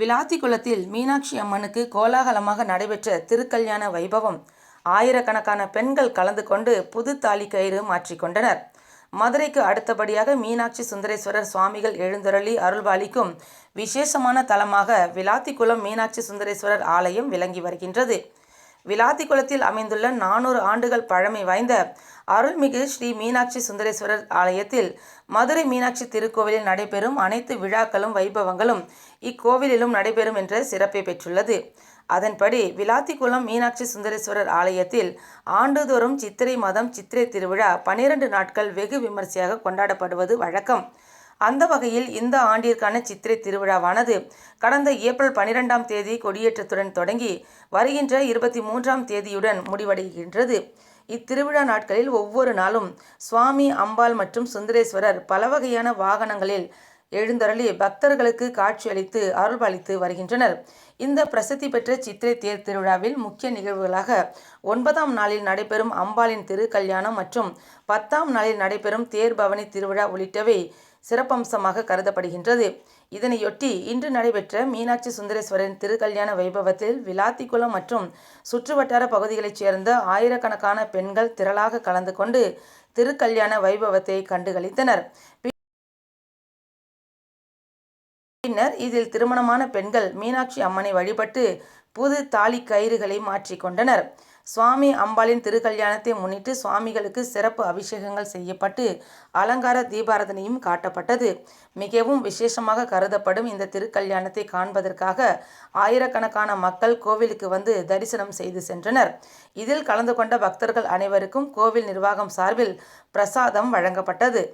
விளாத்திக்குளத்தில் மீனாட்சி அம்மனுக்கு கோலாகலமாக நடைபெற்ற திருக்கல்யாண வைபவம். ஆயிரக்கணக்கான பெண்கள் கலந்து கொண்டு புது தாலி கயிறு மாற்றிக்கொண்டனர் மதுரைக்கு அடுத்தபடியாக மீனாட்சி சுந்தரேஸ்வரர் சுவாமிகள் எழுந்தருளி அருள்பாலிக்கும் விசேஷமான தலமாக விளாத்திக்குளம் மீனாட்சி சுந்தரேஸ்வரர் ஆலயம் விளங்கி வருகின்றது. விளாத்திக்குளத்தில் அமைந்துள்ள நானூறு ஆண்டுகள் பழமை வாய்ந்த அருள்மிகு ஸ்ரீ மீனாட்சி சுந்தரேஸ்வரர் ஆலயத்தில் மதுரை மீனாட்சி திருக்கோவிலில் நடைபெறும் அனைத்து விழாக்களும் வைபவங்களும் இக்கோவிலிலும் நடைபெறும் என்ற சிறப்பை பெற்றுள்ளது. அதன்படி விளாத்திக்குளம் மீனாட்சி சுந்தரேஸ்வரர் ஆலயத்தில் ஆண்டுதோறும் சித்திரை மாதம் சித்திரை திருவிழா பனிரெண்டு நாட்கள் வெகு விமர்சையாக கொண்டாடப்படுவது வழக்கம். அந்த வகையில் இந்த ஆண்டிற்கான சித்திரை திருவிழாவானது கடந்த ஏப்ரல் பனிரெண்டாம் தேதி கொடியேற்றத்துடன் தொடங்கி வருகின்ற இருபத்தி மூன்றாம் தேதியுடன் முடிவடைகின்றது. இத்திருவிழா நாட்களில் ஒவ்வொரு நாளும் சுவாமி அம்பாள் மற்றும் சுந்தரேஸ்வரர் பல வகையான வாகனங்களில் எழுந்தருளி பக்தர்களுக்கு காட்சியளித்து அருள்பாலித்து வருகின்றனர். இந்த பிரசித்தி பெற்ற சித்திரை தேர் திருவிழாவில் முக்கிய நிகழ்வுகளாக ஒன்பதாம் நாளில் நடைபெறும் அம்பாளின் திருக்கல்யாணம் மற்றும் பத்தாம் நாளில் நடைபெறும் தேர் பவனி திருவிழா உள்ளிட்டவை சிறப்பம்சமாக கருதப்படுகின்றது. இதனையொட்டி இன்று நடைபெற்ற மீனாட்சி சுந்தரேஸ்வரரின் திருக்கல்யாண வைபவத்தில் விளாத்திக்குளம் மற்றும் சுற்றுவட்டார பகுதிகளைச் சேர்ந்த ஆயிரக்கணக்கான பெண்கள் திரளாக கலந்து கொண்டு திருக்கல்யாண வைபவத்தை கண்டுகளித்தனர். பின்னர் இதில் திருமணமான பெண்கள் மீனாட்சி அம்மனை வழிபட்டு புது தாலி கயிறுகளை மாற்றிக்கொண்டனர் சுவாமி அம்பாளின் திருக்கல்யாணத்தை முன்னிட்டு சுவாமிகளுக்கு சிறப்பு அபிஷேகங்கள் செய்யப்பட்டு அலங்கார தீபாரதனையும் காட்டப்பட்டது. மிகவும் விசேஷமாக கருதப்படும் இந்த திருக்கல்யாணத்தை காண்பதற்காக ஆயிரக்கணக்கான மக்கள் கோவிலுக்கு வந்து தரிசனம் செய்து சென்றனர். இதில் கலந்து கொண்ட பக்தர்கள் அனைவருக்கும் கோவில் நிர்வாகம் சார்பில் பிரசாதம் வழங்கப்பட்டது.